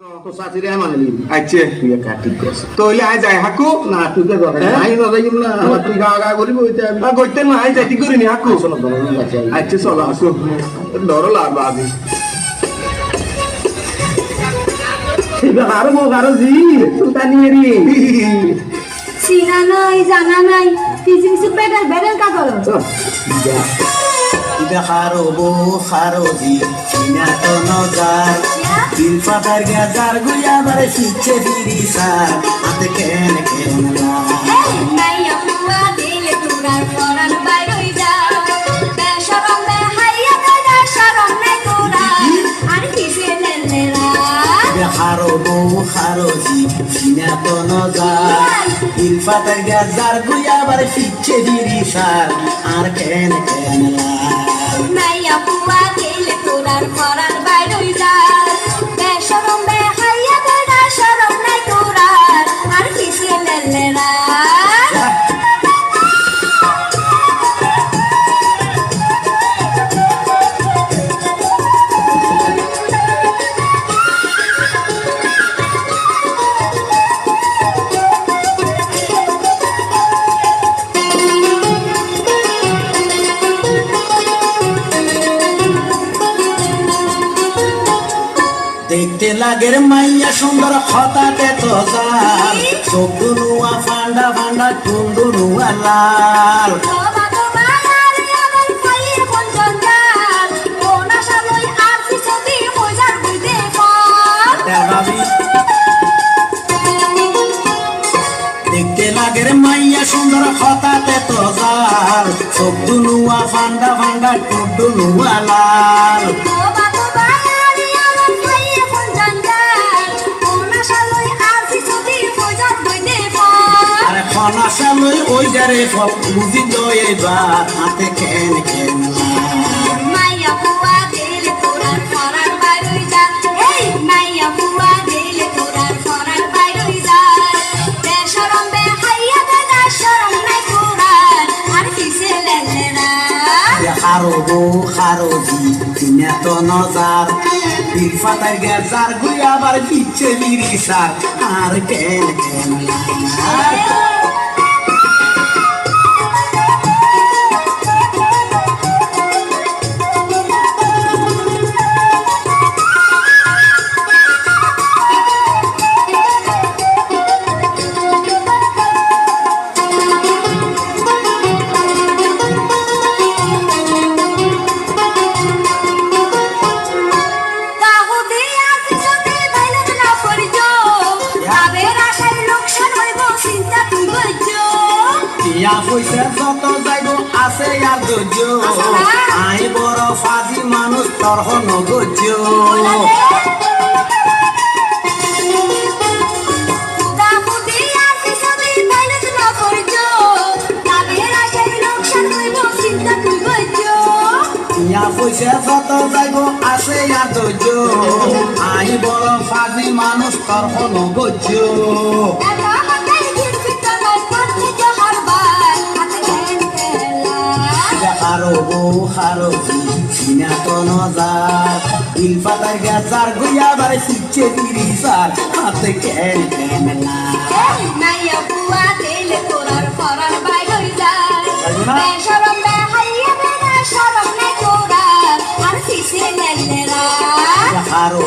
তো মানলি আচ্ছা। তুই একা ঠিক করছ তো হইলে আই যাই হাকু? না তুই কে দরকার? নাই। না না। আমার তুই গা গা করিব ওইটা আমি। আর গইতে না আই যাইতি করিনি হাকু। শোনো দরকার আছে আচ্ছা চলো হাকু। ডর লাগবা আমি আরও আরও জি সুলতানি রে চিনা নাই জানা নাই। কিছু কিছু পেটের বেড়ের কা করো ইদা খারো বো খারো জি চিনা তো নজার দিল পাতার গিয়া যার গুয়া বারে শিখছে দিদি সার হাতে কেন কেন না মাইয়া পুয়া দিলে তোরার পরান বাইরই যা বেশরম বে হাইয়া কাজা শরম নাই তোরা আর কিসে লেলেরা ইদা খারো বো খারো জি চিনা তো নজার দিল পাতার গিয়া যার গুয়া বারে শিখছে দিদি সার আর কেন কেন দিলে তোরার লাগের মাইয়া সুন্দর হঠাতে তো জাল। চোখ দুনুয়া ফান্ডা ফান্ডা চুল দুনুয়া লাল দেখতে লাগের মাইয়া সুন্দর হঠাতে তো জাল। চোখ দুনুয়া ফান্ডা ফান্ডা চোখ দুনুয়া লাল। হাইয়া দাদা শরম নাই তোরার আর কিসে লেলেরা খারো বো খারো জি কিনে তো নজার। দিল ফাতার গেজার গুই আবার আর কেন কেন ইয়া পয়সা যত যাইব আছে আর ধৈর্য। আই বড় ফাজি মানুষ, তর নগর্য কাহুতে আছে যদি ভাইলে না পড়িছো আবের আশায় লোকসান হইব চিন্তা তুই করছ ইয়া পয়সা যত আছে আর ধৈর্য। আই বড় ফাজি মানুষ, তর নগর্য একা আর কিসে লেলেরা হারো